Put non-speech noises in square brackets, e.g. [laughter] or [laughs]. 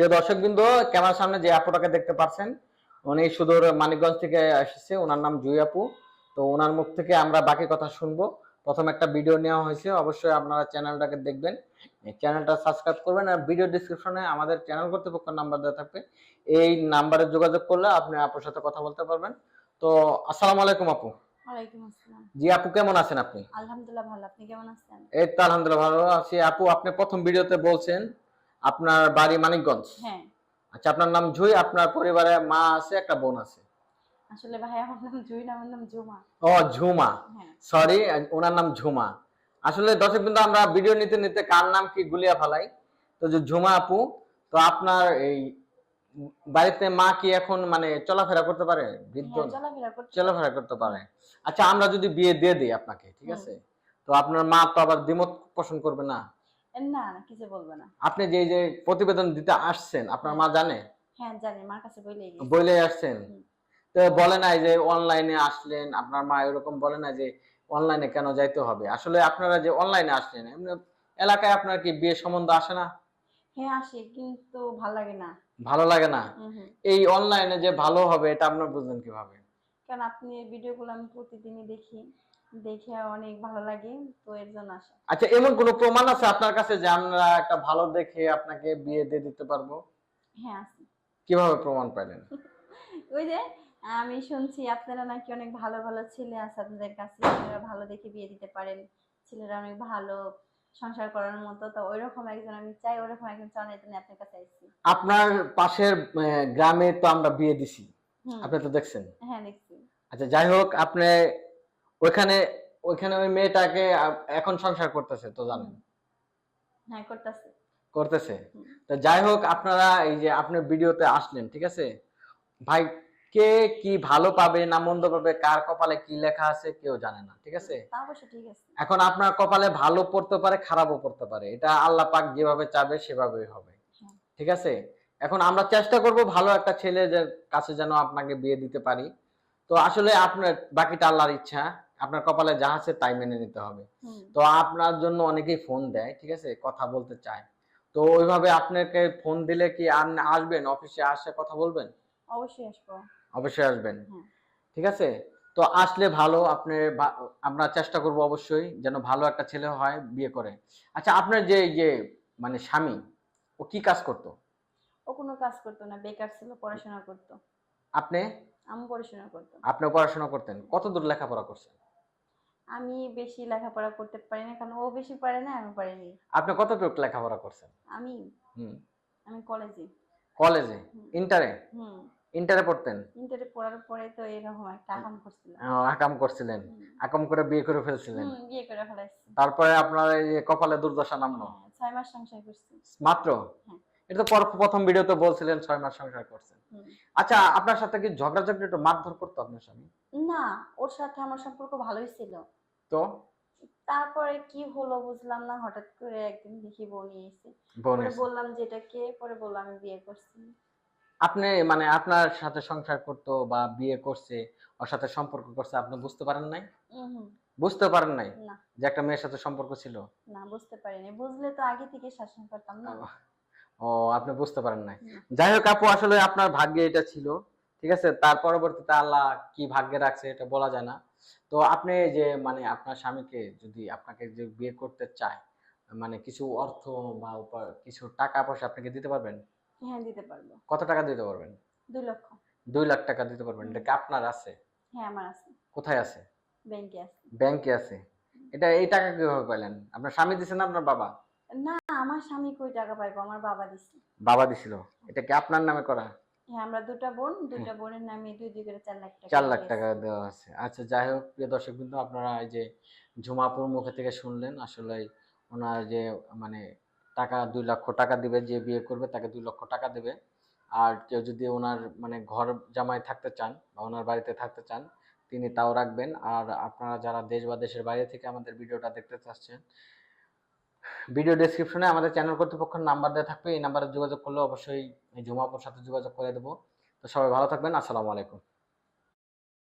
প্রিয় দর্শক বিন্দু ক্যামেরার সামনে যে আপুটাকে দেখতে পাচ্ছেন উনি সুদূর মানিকগঞ্জ থেকে এসেছে ওনার নাম জুই আপু। তো ওনার মুখ থেকে আমরা বাকি কথা শুনব। প্রথম একটা ভিডিও নেওয়া হয়েছে অবশ্যই আপনারা চ্যানেলটাকে দেখবেন। চ্যানেলটা সাবস্ক্রাইব করবেন আর ভিডিও ডিসক্রিপশনে আমাদের চ্যানেল কর্তৃপক্ষের নাম্বার দেওয়া থাকবে। এই নাম্বারে যোগাযোগ করলে আপনি আপুর সাথে কথা বলতে পারবেন। তো আসসালামু আলাইকুম আপু। জি আপু কেমন আছেন আপনি? আলহামদুলিল্লাহ ভালো আপনি কেমন আছেন? এই তো আলহামদুলিল্লাহ ভালো আছি। আপু আপনি প্রথম ভিডিওতে বলছেন আপনার বাড়ি মানিকগঞ্জ? হ্যাঁ। আচ্ছা আপনার নাম জুই আপনার পরিবারে মা আছে একটা বোন আছে? আসলে ভাই আমার নাম জুই না আমার নাম জুমা। ও ঝুমা। হ্যাঁ। সরি ওনার নাম ঝুমা। আসলে দর্শক কিন্তু আমরা ভিডিও নিতে নিতে কার নাম কি গুলিয়া ফেলাই? তো যে ঝুমা আপু তো আপনার এই বাড়িতে মা কি এখন মানে চলাফেরা করতে পারে? বৃদ্ধ? হ্যাঁ চলাফেরা করতে পারে। আচ্ছা আমরা যদি বিয়ে দিয়ে দিই আপনাকে ঠিক আছে? তো আপনার মা তো আবার দ্বিমত পোষণ করবে না? না না কিছু বলব না। আপনি যে যে প্রতিবেদন দিতে আসছেন আপনার মা জানে? হ্যাঁ জানি মার কাছে বলে বলে আসছেন? তো বলে নাই যে অনলাইনে আসলেন আপনার মা এরকম বলে না যে অনলাইনে কেন যাইতে হবে? আসলে আপনারা যে অনলাইনে আসলেন এমনি এলাকায় আপনার কি বিয়ে সম্বন্ধ আসে না? হ্যাঁ আসে কিন্তু ভালো লাগে না। ভালো লাগে না? এই অনলাইনে যে ভালো হবে এটা আপনার বুঝলেন কীভাবে? কারণ আপনি এই ভিডিওগুলো আমি প্রতিদিনই দেখি দেখে অনেক ভালো লাগে তো এর জন্য আসা। আচ্ছা এমন কোনো প্রমাণ আছে আপনার কাছে যে আমরা একটা ভালো দেখে আপনাকে বিয়ে দিয়ে দিতে পারব? হ্যাঁ আছে। কীভাবে প্রমাণ পাইলেন? [laughs] ওই যে আমি শুনছি আপনারা নাকি অনেক ভালো ভালো ছেলে আছে আপনাদের কাছে আপনারা ভালো দেখে বিয়ে দিতে পারেন। ছেলেরা অনেক ভালো সংসার করার মতো তো ওইরকম একজন আমি চাই ওইরকম একজন নিয়ে আপনার কাছে আসছি আপনার পাশের গ্রামে তো আমরা বিয়ে দিছি। আপনি তো দেখছেন? হ্যাঁ দেখছি। আচ্ছা যাই হোক আপনি ওইখানে ওইখানে ওই মেয়েটাকে এখন সংসার করতেছে তো জানেন? হ্যাঁ করতেছে। করতেছে? তো যাই হোক আপনারা এই যে আপনার ভিডিওতে আসলেন ঠিক আছে? ভাই কে কি ভালো পাবে না মন্দ পাবে কার কপালে কি লেখা আছে কেউ জানে না আছে? ঠিক আছে। এখন আপনার কপালে ভালো পড়তে পারে খারাপও পড়তে পারে। এটা আল্লাহ পাক যেভাবে চাবে সেভাবেই হবে। হ্যাঁ। ঠিক আছে? এখন আমরা চেষ্টা করব ভালো একটা ছেলে যে কাছে যেন আপনাকে বিয়ে দিতে পারি। তো আসলে আপনার বাকিটা আল্লাহর ইচ্ছা আপনার কপালে যা আছে তাই মেনে নিতে হবে। তো আপনার জন্য অনেকেই ফোন দেয় ঠিক আছে? কথা বলতে চায়। তো ওইভাবে আপনাকে ফোন দিলে কি আপনি আসবেন? অফিসে আসে কথা বলবেন? অবশ্যই আসব। অবশ্যই আসবেন। ঠিক আছে? তো আসলে ভালো আপনি আমরা চেষ্টা করব অবশ্যই যেন ভালো একটা ছেলে হয় বিয়ে করে। আচ্ছা আপনার যে যে মানে স্বামী ও কি কাজ করতো? ও কোনো কাজ করতো না বেকার ছিল পড়াশোনা করতো। আপনি? আমি পড়াশোনা করতাম। আপনি পড়াশোনা করতেন কত দূর লেখাপড়া করছেন? আমি বেশি লেখাপড়া করতে পারি না কারণ ও বেশি পারে না আমি পারিনি। আপনি কতটুকু লেখাপড়া করছেন? আমি? হুম। আমি কলেজে। কলেজে? ইন্টারে? হুম। ইন্টারে পড়তেন? ইন্টারে পড়ার পরে তো এরকম একটা আকাম করছিলাম। আহ, আকাম করছিলেন। আকাম করে বিয়ে করে ফেলছিলেন? হুম, বিয়ে করে ফেলাইছি। তারপরে আপনার এই কপালে দুর্দশা নামলো? হ্যাঁ, ছয় মাস সংসার করছি। মাত্র? হ্যাঁ। এটা তো পর- প্রথম ভিডিওতে বলছিলেন ছয় মাস সংসার করছেন। আচ্ছা আপনার সাথে কি ঝগড়া ঝগড়া একটু মারধর করতো আপনার স্বামী? না ওর সাথে আমার সম্পর্ক ভালোই ছিল। তো? তারপরে কি হলো বুঝলাম না হঠাৎ করে একদিন দেখি বউ নিয়ে এসে। পরে বললাম যে এটা কে? পরে বললাম আমি বিয়ে করছি। আপনি মানে আপনার সাথে সংসার করতো বা বিয়ে করছে ওর সাথে সম্পর্ক করছে আপনি বুঝতে পারেন নাই? বুঝতে পারেন নাই না। যে একটা মেয়ের সাথে সম্পর্ক ছিল? না বুঝতে পারিনি। বুঝলে তো আগে থেকে শাসন করতাম না। ও আপনি বুঝতে পারেন নাই। যাই হোক আপু আসলে আপনার ভাগ্যে এটা ছিল ঠিক আছে? তার পরবর্তীতে আল্লাহ কি ভাগ্যে রাখছে এটা বলা যায় না। তো আপনি যে মানে আপনার স্বামীকে যদি আপনাকে যে বিয়ে করতে চায় মানে কিছু অর্থ বা উপর- কিছু টাকা পয়সা আপনাকে দিতে পারবেন? হ্যাঁ দিতে পারব। কত টাকা দিতে পারবেন? দুই লক্ষ। দুই লাখ টাকা দিতে পারবেন। এটা কি আপনার আছে? হ্যাঁ আমার আছে। কোথায় আছে? ব্যাংকে আছে। ব্যাংকে আছে। এটা এই টাকা কীভাবে পেলেন আপনার স্বামী দিছে না আপনার বাবা? না আমার স্বামী কই টাকা পাইবো? আমার বাবা দিছে। বাবা দিছিল? এটা কি আপনার নামে করা? হ্যাঁ আমরা দুটা বোন দুটা বোনের নামে দুই দুই করে চার লাখ টাকা চার লাখ টাকা দেওয়া আছে। আচ্ছা যাই হোক প্রিয় দর্শক আপনারা এই যে ঝুমাপুর মুখে থেকে শুনলেন আসলে ওনার যে মানে টাকা দুই লক্ষ টাকা দিবে যে বিয়ে করবে তাকে দুই লক্ষ টাকা দেবে। আর কেউ যদি ওনার মানে ঘর জামাই থাকতে চান বা ওনার বাড়িতে থাকতে চান তিনি তাও রাখবেন। আর আপনারা যারা দেশ বা দেশের বাইরে থেকে আমাদের ভিডিওটা দেখতে চাচ্ছেন ভিডিও ডিসক্রিপশনে আমাদের চ্যানেল কর্তৃপক্ষের নাম্বার দেওয়া থাকবে, এই নাম্বারে যোগাযোগ করলে অবশ্যই জুমাপুর সাথে যোগাযোগ করে দেবো। তো সবাই ভালো থাকবেন, আসসালামু আলাইকুম।